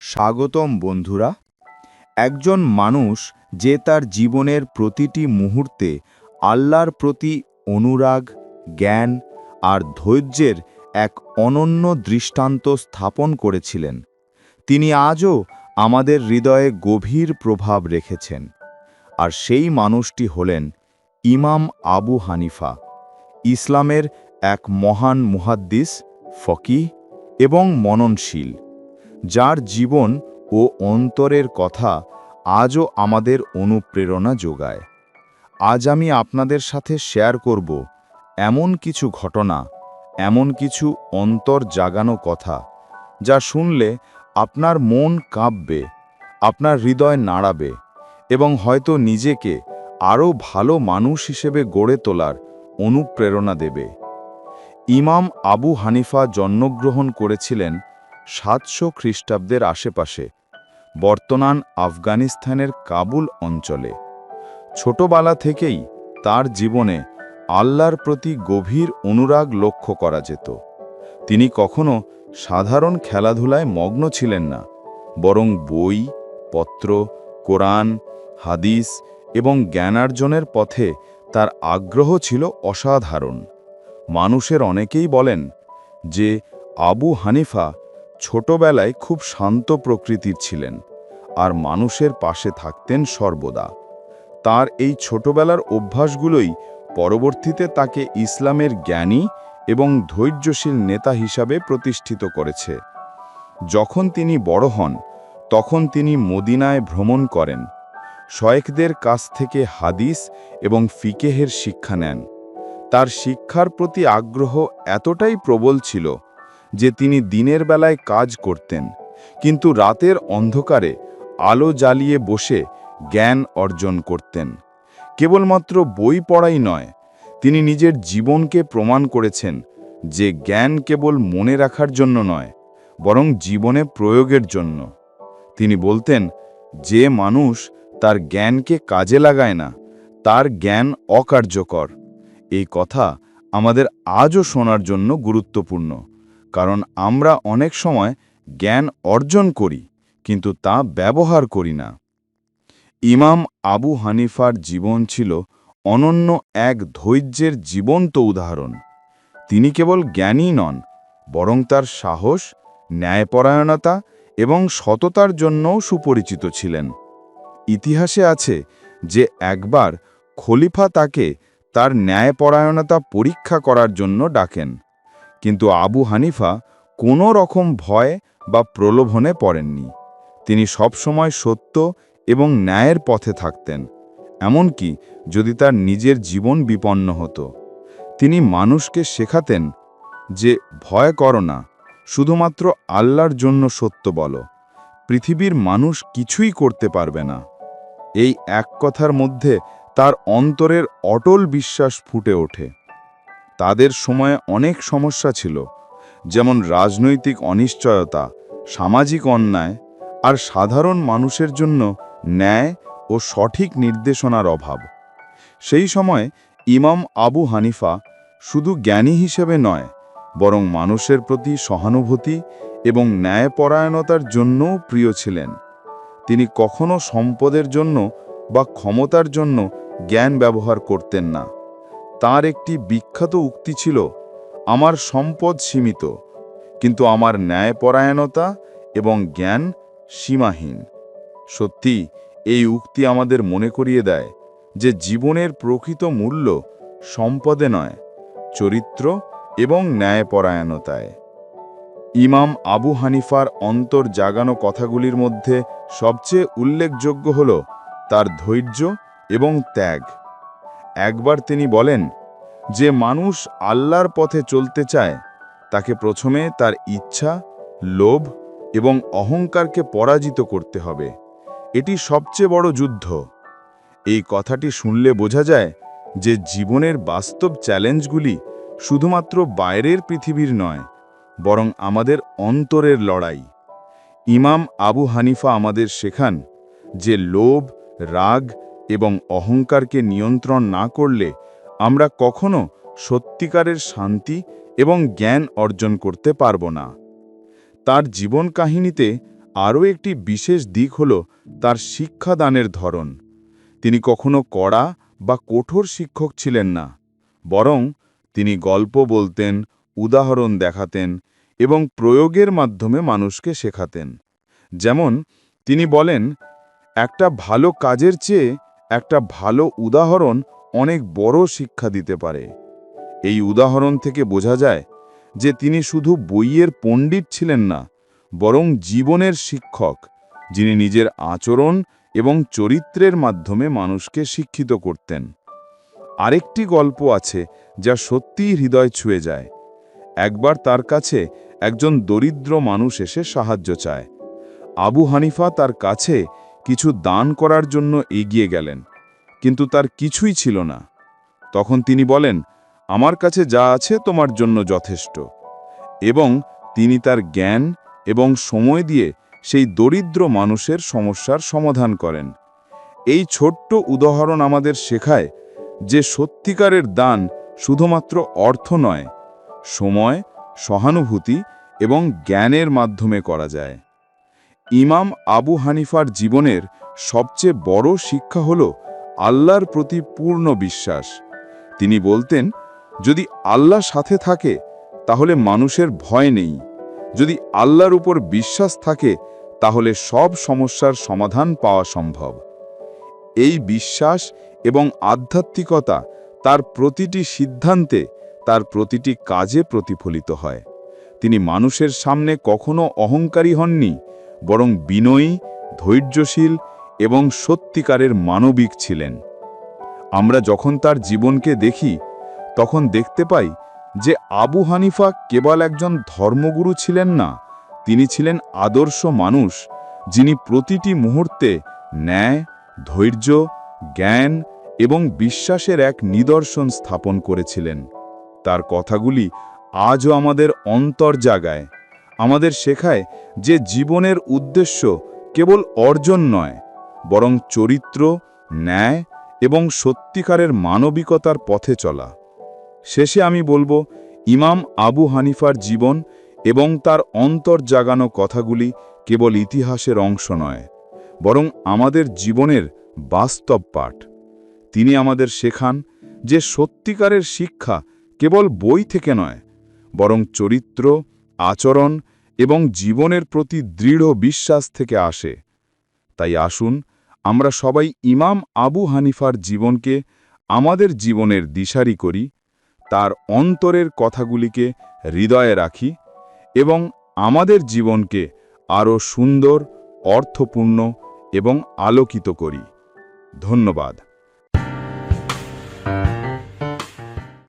স্বাগতম, বন্ধুরা। একজন মানুষ যে তার জীবনের প্রতিটি মুহূর্তে আল্লাহর প্রতি অনুরাগ, জ্ঞান আর ধৈর্যের এক অনন্য দৃষ্টান্ত স্থাপন করেছিলেন। তিনি আজও আমাদের হৃদয়ে গভীর প্রভাব রেখেছেন। আর সেই মানুষটি হলেন ইমাম আবু হানিফা, ইসলামের এক মহান মুহাদ্দিস, ফকিহ এবং মননশীল, যার জীবন ও অন্তরের কথা আজও আমাদের অনুপ্রেরণা যোগায়। আজ আমি আপনাদের সাথে শেয়ার করব এমন কিছু ঘটনা, এমন কিছু অন্তর জাগানো কথা, যা শুনলে আপনার মন কাঁপবে, আপনার হৃদয় নাড়াবে এবং হয়তো নিজেকে আরও ভালো মানুষ হিসেবে গড়ে তোলার অনুপ্রেরণা দেবে। ইমাম আবু হানিফা জন্মগ্রহণ করেছিলেন সাতশো খ্রিস্টাব্দের আশেপাশে, বর্তমান আফগানিস্তানের কাবুল অঞ্চলে। ছোটবেলা থেকেই তার জীবনে আল্লাহর প্রতি গভীর অনুরাগ লক্ষ্য করা যেত। তিনি কখনো সাধারণ খেলাধুলায় মগ্ন ছিলেন না, বরং বই, পত্র, কোরআন, হাদিস এবং জ্ঞানার্জনের পথে তার আগ্রহ ছিল অসাধারণ। মানুষের অনেকেই বলেন যে আবু হানিফা ছোটবেলায় খুব শান্ত প্রকৃতির ছিলেন আর মানুষের পাশে থাকতেন সর্বদা। তার এই ছোটবেলার অভ্যাসগুলোই পরবর্তীতে তাকে ইসলামের জ্ঞানী এবং ধৈর্যশীল নেতা হিসাবে প্রতিষ্ঠিত করেছে। যখন তিনি বড় হন, তখন তিনি মদিনায় ভ্রমণ করেন। শয়েখদের কাছ থেকে হাদিস এবং ফিকেহের শিক্ষা নেন। তার শিক্ষার প্রতি আগ্রহ এতটাই প্রবল ছিল যে তিনি দিনের বেলায় কাজ করতেন, কিন্তু রাতের অন্ধকারে আলো জ্বালিয়ে বসে জ্ঞান অর্জন করতেন। কেবলমাত্র বই পড়াই নয়, তিনি নিজের জীবনকে প্রমাণ করেছেন যে জ্ঞান কেবল মনে রাখার জন্য নয়, বরং জীবনে প্রয়োগের জন্য। তিনি বলতেন, যে মানুষ তার জ্ঞানকে কাজে লাগায় না, তার জ্ঞান অকার্যকর। এই কথা আমাদের আজও শোনার জন্য গুরুত্বপূর্ণ, কারণ আমরা অনেক সময় জ্ঞান অর্জন করি, কিন্তু তা ব্যবহার করি না। ইমাম আবু হানিফার জীবন ছিল অনন্য এক ধৈর্যের জীবন্ত উদাহরণ। তিনি কেবল জ্ঞানী নন, বরং তার সাহস, ন্যায়পরায়ণতা এবং সততার জন্যও সুপরিচিত ছিলেন। ইতিহাসে আছে যে একবার খলিফা তাকে তার ন্যায়পরায়ণতা পরীক্ষা করার জন্য ডাকেন। কিন্তু আবু হানিফা কোনো রকম ভয় বা প্রলোভনে পড়েননি। তিনি সবসময় সত্য এবং ন্যায়ের পথে থাকতেন, এমনকি যদি তার নিজের জীবন বিপন্ন হতো। তিনি মানুষকে শেখাতেন যে, ভয় করো না, শুধুমাত্র আল্লাহর জন্য সত্য বলো। পৃথিবীর মানুষ কিছুই করতে পারবে না। এই এক কথার মধ্যে তার অন্তরের অটল বিশ্বাস ফুটে ওঠে। তাদের সময়ে অনেক সমস্যা ছিল, যেমন রাজনৈতিক অনিশ্চয়তা, সামাজিক অন্যায় আর সাধারণ মানুষের জন্য ন্যায় ও সঠিক নির্দেশনার অভাব। সেই সময় ইমাম আবু হানিফা শুধু জ্ঞানী হিসেবে নয়, বরং মানুষের প্রতি সহানুভূতি এবং ন্যায়পরায়ণতার জন্যও প্রিয় ছিলেন। তিনি কখনো সম্পদের জন্য বা ক্ষমতার জন্য জ্ঞান ব্যবহার করতেন না। তার একটি বিখ্যাত উক্তি ছিল, আমার সম্পদ সীমিত, কিন্তু আমার ন্যায়পরায়ণতা এবং জ্ঞান সীমাহীন। সত্যি, এই উক্তি আমাদের মনে করিয়ে দেয় যে জীবনের প্রকৃত মূল্য সম্পদে নয়, চরিত্র এবং ন্যায়পরায়ণতায়। ইমাম আবু হানিফার অন্তর জাগানো কথাগুলির মধ্যে সবচেয়ে উল্লেখযোগ্য হল, তার ধৈর্য এবং ত্যাগ। একবার তিনি বলেন, যে মানুষ আল্লাহর পথে চলতে চায়, তাকে প্রথমে তার ইচ্ছা, লোভ এবং অহংকারকে পরাজিত করতে হবে। এটি সবচেয়ে বড় যুদ্ধ। এই কথাটি শুনলে বোঝা যায় যে জীবনের বাস্তব চ্যালেঞ্জগুলি শুধুমাত্র বাইরের পৃথিবীর নয়, বরং আমাদের অন্তরের লড়াই। ইমাম আবু হানিফা আমাদের শেখান যে লোভ, রাগ এবং অহংকারকে নিয়ন্ত্রণ না করলে আমরা কখনো সত্যিকারের শান্তি এবং জ্ঞান অর্জন করতে পারব না। তার জীবন কাহিনীতে আরও একটি বিশেষ দিক হল তার শিক্ষাদানের ধরন। তিনি কখনো কড়া বা কঠোর শিক্ষক ছিলেন না, বরং তিনি গল্প বলতেন, উদাহরণ দেখাতেন এবং প্রয়োগের মাধ্যমে মানুষকে শেখাতেন। যেমন তিনি বলেন, একটা ভালো কাজের চেয়ে একটা ভালো উদাহরণ অনেক বড় শিক্ষা দিতে পারে। এই উদাহরণ থেকে বোঝা যায় যে তিনি শুধু বইয়ের পণ্ডিত ছিলেন না, বরং জীবনের শিক্ষক, যিনি নিজের আচরণ এবং চরিত্রের মাধ্যমে মানুষকে শিক্ষিত করতেন। আরেকটি গল্প আছে যা সত্যিই হৃদয় ছুঁয়ে যায়। একবার তার কাছে একজন দরিদ্র মানুষ এসে সাহায্য চায়। আবু হানিফা তার কাছে কিছু দান করার জন্য এগিয়ে গেলেন, কিন্তু তার কিছুই ছিল না। তখন তিনি বলেন, আমার কাছে যা আছে তোমার জন্য যথেষ্ট। এবং তিনি তার জ্ঞান এবং সময় দিয়ে সেই দরিদ্র মানুষের সমস্যার সমাধান করেন। এই ছোট্ট উদাহরণ আমাদের শেখায় যে সত্যিকারের দান শুধুমাত্র অর্থ নয়, সময়, সহানুভূতি এবং জ্ঞানের মাধ্যমে করা যায়। ইমাম আবু হানিফার জীবনের সবচেয়ে বড় শিক্ষা হল আল্লাহর প্রতি পূর্ণ বিশ্বাস। তিনি বলতেন, যদি আল্লাহ সাথে থাকে, তাহলে মানুষের ভয় নেই। যদি আল্লাহর উপর বিশ্বাস থাকে, তাহলে সব সমস্যার সমাধান পাওয়া সম্ভব। এই বিশ্বাস এবং আধ্যাত্মিকতা তার প্রতিটি সিদ্ধান্তে, তার প্রতিটি কাজে প্রতিফলিত হয়। তিনি মানুষের সামনে কখনো অহংকারী হননি বরং বিনয়ী, ধৈর্যশীল এবং সত্যিকারের মানবিক ছিলেন। আমরা যখন তার জীবনকে দেখি, তখন দেখতে পাই যে আবু হানিফা কেবল একজন ধর্মগুরু ছিলেন না, তিনি ছিলেন আদর্শ মানুষ, যিনি প্রতিটি মুহূর্তে ন্যায়, ধৈর্য, জ্ঞান এবং বিশ্বাসের এক নিদর্শন স্থাপন করেছিলেন। তার কথাগুলি আজও আমাদের অন্তর জাগায় আমাদের শেখায় যে জীবনের উদ্দেশ্য কেবল অর্জন নয়, বরং চরিত্র, ন্যায় এবং সত্যিকারের মানবিকতার পথে চলা। শেষে আমি বলব, ইমাম আবু হানিফার জীবন এবং তার অন্তর জাগানো কথাগুলি কেবল ইতিহাসের অংশ নয়, বরং আমাদের জীবনের বাস্তব পাঠ। তিনি আমাদের শেখান যে সত্যিকারের শিক্ষা কেবল বই থেকে নয়, বরং চরিত্র আচরণ এবং জীবনের প্রতি দৃঢ় বিশ্বাস থেকে আসে। তাই আসুন, আমরা সবাই ইমাম আবু হানিফার জীবনকে আমাদের জীবনের দিশারি করি, তার অন্তরের কথাগুলিকে হৃদয়ে রাখি এবং আমাদের জীবনকে আরও সুন্দর, অর্থপূর্ণ এবং আলোকিত করি। ধন্যবাদ।